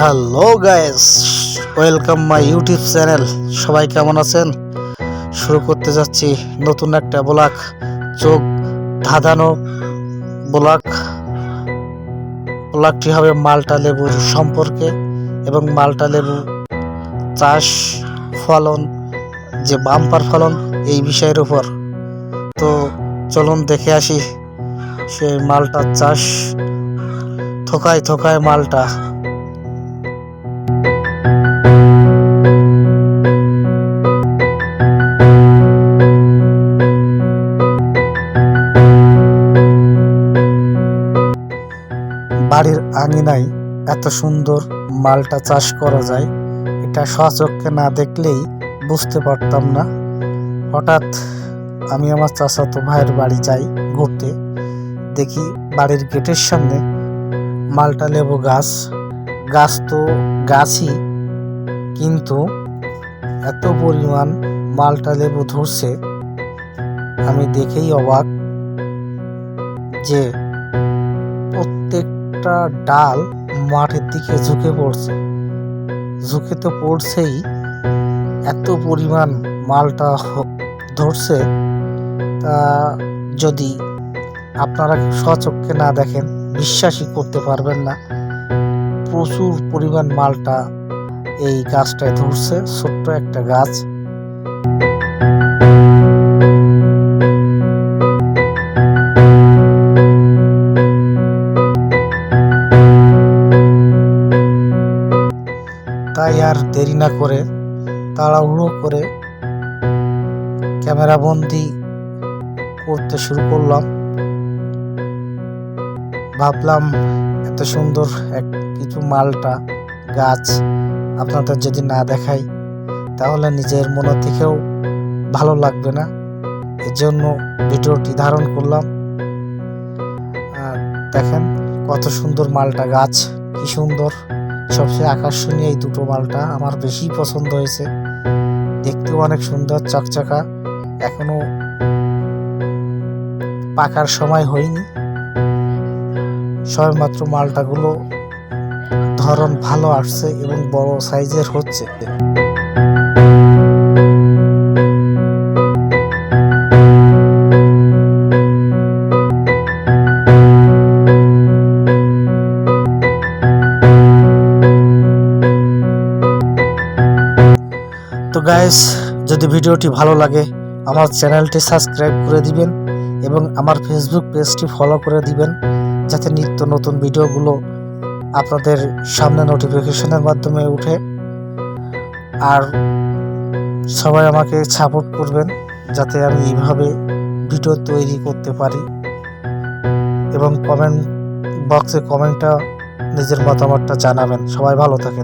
Hello guys, welcome my YouTube channel. সবাই কেমন আছেন? শুরু করতে যাচ্ছি নতুন একটা ব্লগ। চোখ ধাঁধানো ব্লগ। ব্লগটি হবে মালটা লেবুর সম্পর্কে এবং মালটা লেবু চাষ ফলন, যে বাম্পার ফলন, এই বিষয়ের উপর। তো চলুন দেখে আসি, সেই মালটা চাষ, থোকায় থোকায় মালটা। বাড়ির আঙিনায় এত সুন্দর মালটা চাষ করা যায়, এটা সচক্ষে না দেখলেই বুঝতে পারতাম না। হঠাৎ আমি আমার চাচাতো ভাইয়ের বাড়ি যাই ঘুরতে, দেখি বাড়ির গেটের সামনে মালটা লেবু গাছ। গাছ তো গাছই, কিন্তু এত পরিমাণ মালটা লেবু ধরছে, আমি দেখেই অবাক যে প্রত্যেকটা ডাল মাঠের দিকে ঝুঁকে পড়ছে। ঝুঁকে তো পড়ছেই। এত পরিমাণ মালটা ধরছে। তা যদি আপনারা সচক্ষে না দেখেন, বিশ্বাসই করতে পারবেন না। প্রচুর পরিমাণ মালটা এই গাছটায় ধরছে, ছোট্ট একটা গাছ। তাই আর দেরি না করে তাড়াহুড়ো করে ক্যামেরা বন্দি করতে শুরু করলাম। ভাবলাম এত সুন্দর এক কিছু মালটা, গাছ আপনাদের যদি না দেখাই, তাহলে নিজের মনে থেকেও ভালো লাগবে না। এর জন্য ভিডিওটি ধারণ করলাম। দেখেন কত সুন্দর মালটা, গাছ কি সুন্দর। সবচেয়ে আকর্ষণীয় এই দুটো মালটা আমার বেশি পছন্দ হয়েছে। দেখতেও অনেক সুন্দর, চকচকা। এখনও পাকার সময় হয়নি। সবেমাত্র মালটাগুলো ধরন ভালো আসছে এবং বড় সাইজের হচ্ছে। গাইস যদি ভিডিওটি ভালো লাগে, আমার চ্যানেলটি সাবস্ক্রাইব করে দিবেন এবং আমার ফেসবুক পেজটি ফলো করে দিবেন, যাতে নিত্য নতুন ভিডিওগুলো আপনাদের সামনে নোটিফিকেশনের মাধ্যমে উঠে। আর সবাই আমাকে সাপোর্ট করবেন, যাতে আমি এইভাবে ভিডিও তৈরি করতে পারি। এবং কমেন্ট বক্সে কমেন্টটা নিজের মতামতটা জানাবেন। সবাই ভালো থাকেন।